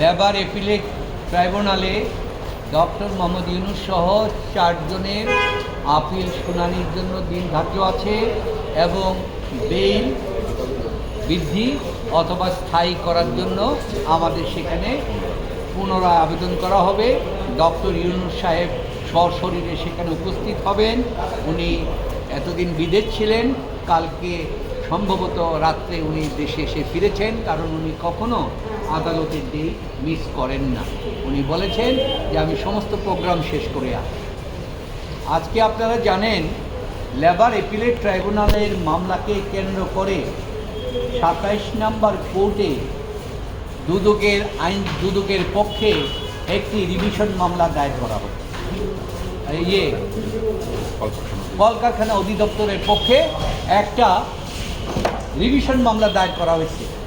Labour appellate ট্রাইব্যুনালে doctor Mohammad Yunus সহ চারজনের আপিল শুনানির জন্য দিন ধার্য আছে এবং বেইল বৃদ্ধি অথবা স্থায়ী করার জন্য আমাদের সেখানে পুনরায় আবেদন করা হবে। ডক্টর ইউনুস সাহেব সশরীরে সেখানে উপস্থিত হবেন। উনি এতদিন বিদেশ ছিলেন। কালকে সম্ভবত রাত্রে উনি দেশে এসে ফিরেছেন কারণ উনি কখনো আদালতের ডেট মিস করেন না। উনি বলেছেন যে আমি সমস্ত প্রোগ্রাম শেষ করে আসি আজকে আপনারা জানেন লেবার এপিলেট ট্রাইব্যুনালের মামলাকে কেন্দ্র করে সাতাইশ নম্বর কোর্টে দুদকের আইন দুদকের পক্ষে একটি রিভিশন মামলা দায়ের করা হবে ইয়ে কলকারখানা অধিদপ্তরের পক্ষে একটা রিভিশন মামলা দায়ের করা হয়েছে।